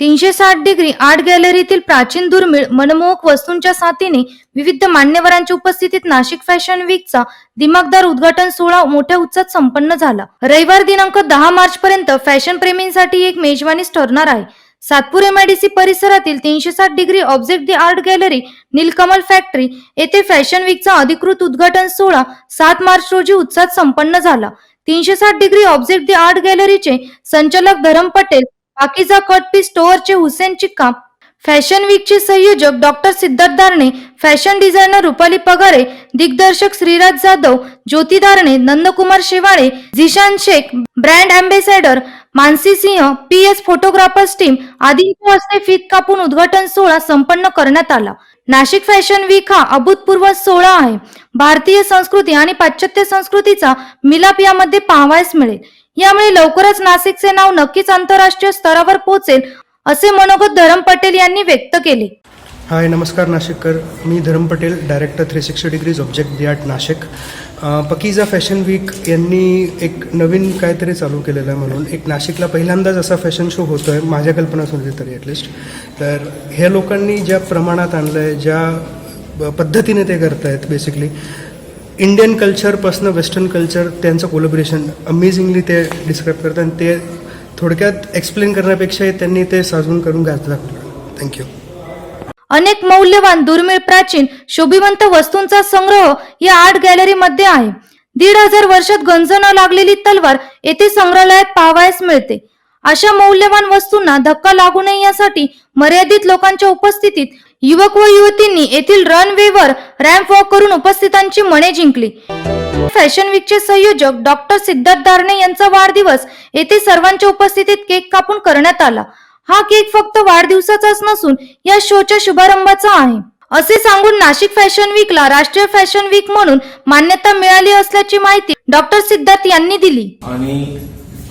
तीनशे साठ degree art गॅलरीतील प्राचीन दुर्मिळ मनमोहक वस्तूंच्या साथीने विविध मान्यवरांच्या उपस्थितीत नाशिक फॅशन वीकचा दिमागदार उद्घाटन सोहळा मोठ्या उत्साहात संपन्न झाला. रविवार दिनांक दहा मार्च पर्यंत फॅशन प्रेमींसाठी एक मेजवानीच ठरणार आहे. सातपूर एमआयडीसी परिसरातील तीनशे साठ degree object the art gallery Neelkamal factory येथे फॅशन वीकचा अधिकृत उद्घाटन सोहळा सात मार्च रोजी उत्साहात संपन्न झाला. तीनशे साठ डिग्री ऑब्जेक्ट दी आर्ट गॅलरीचे संचालक धरम पटेल पाकिजा कट पीस स्टोअरचे हुसेन चिक्का फॅशन वीकचे संयोजक doctor Siddharth Darne fashion designer Rupali Pagare दिग्दर्शक Shriraj Jadhav Jyoti Darne Nandkumar Shewale Zeeshan Shaikh brand ambassador Mansi Singh P S photographers team आदींच्या हस्ते फीत कापून उद्घाटन सोहळा संपन्न करण्यात आला. नाशिक फॅशन वीक हा अभूतपूर्व सोहळा आहे. भारतीय संस्कृती आणि पाश्चात्य संस्कृतीचा मिलाप यामध्ये पाहावयास मिळेल. यामुळे लवकरच नाशिकचे नाव नक्कीच आंतरराष्ट्रीय स्तरावर पोहोचेल असे मनोगत धरम पटेल यांनी व्यक्त केले. हाय नमस्कार नाशिककर. मी Dharam Patel director three sixty degrees object the art Nashik. Pakeeza fashion week यांनी एक नवीन काहीतरी चालू केलेलं आहे म्हणून. एक नाशिकला पहिल्यांदाच असा फॅशन शो होतो आहे माझ्या कल्पना सुनली तरी ॲटलिस्ट तर ह्या लोकांनी ज्या प्रमाणात आणलं आहे ज्या पद्धतीने ते करत आहेत बेसिकली इंडियन कल्चरपासनं वेस्टर्न कल्चर त्यांचं कोलॅबरेशन अमेझिंगली ते डिस्क्राईब करतात आणि ते थोडक्यात एक्सप्लेन करण्यापेक्षा त्यांनी ते साजवून करून घातलं. थँक्यू अनेक मौल्यवान दुर्मिळ प्राचीन शोभिवंत वस्तूंचा संग्रह या आर्ट गॅलरीमध्ये आहे. दीड हजार वर्षात गंज न लागलेली तलवार येथे संग्रहालयात पाहावयास मिळते. अशा मौल्यवान वस्तूंना धक्का लागू नये यासाठी मर्यादित लोकांच्या उपस्थितीत युवक व युवतींनी येथील रनवेवर रॅम्प वॉक करून उपस्थितांची मने जिंकली. फॅशन वीकचे संयोजक डॉक्टर सिद्धार्थ दारणे यांचा वाढदिवस येथे सर्वांच्या उपस्थितीत केक कापून करण्यात आला. हा केक फक्त वाढदिवसाचाच नसून या शोच्या शुभारंभाचा आहे. असे सांगून नाशिक फॅशन वीकला राष्ट्रीय फॅशन वीक म्हणून मान्यता मिळाली असल्याची माहिती डॉक्टर सिद्धार्थ यांनी दिली. आणि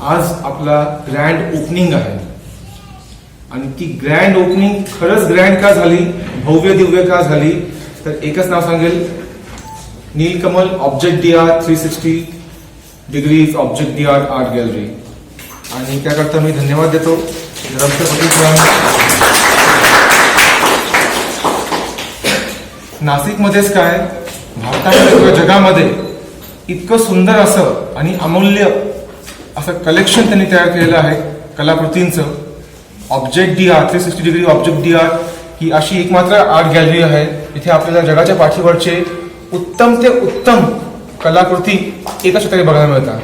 आज आपला ग्रँड ओपनिंग आहे. आणि ती ग्रँड ओपनिंग खरंच ग्रँड का झाली? भव्य दिव्य का झाली? तर एकच नाव सांगेल. Neelkamal object D R three sixty degrees object D R art gallery आणि त्याकरता मी धन्यवाद देतो. धरमशर नाशिकमध्येच काय? भारतामध्ये किंवा जगामध्ये इतकं सुंदर असं आणि अमूल्य असं कलेक्शन त्यांनी तयार केलेलं आहे कलाकृतींचं. Object D R three sixty degree object D R ही अशी एकमात्र आर्ट गॅलरी आहे. इथे आपल्याला जगाच्या पाठीवरचे उत्तम ते उत्तम कलाकृती एका ठिकाणी बघायला मिळतात.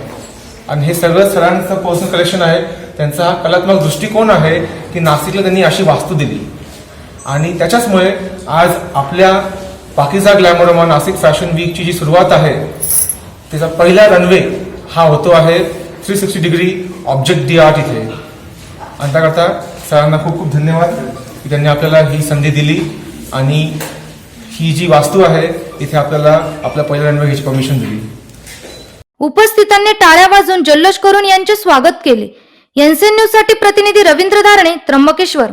आणि हे सगळं सरांचं पर्सनल कलेक्शन आहे. त्यांचा हा कलात्मक दृष्टिकोन आहे की नाशिकला त्यांनी अशी वास्तू दिली. आणि त्याच्याचमुळे आज आपल्या पाकिजा ग्लॅमोरमा नाशिक फॅशन वीकची जी सुरुवात आहे त्याचा पहिला रनवे हा होतो आहे. Three sixty degree object the art इथे आणि त्याकरता सरांना खूप खूप धन्यवाद की त्यांनी आपल्याला ही संधी दिली आणि ही जी वास्तू आहे इथे आपल्याला आपल्या पहिल्या रनवे घ्यायची परमिशन दिली. उपस्थितांनी टाळ्या वाजून जल्लोष करून यांचे स्वागत केले. एनसीएन न्यूजसाठी प्रतिनिधी रवींद्र धारणे त्र्यंबकेश्वर.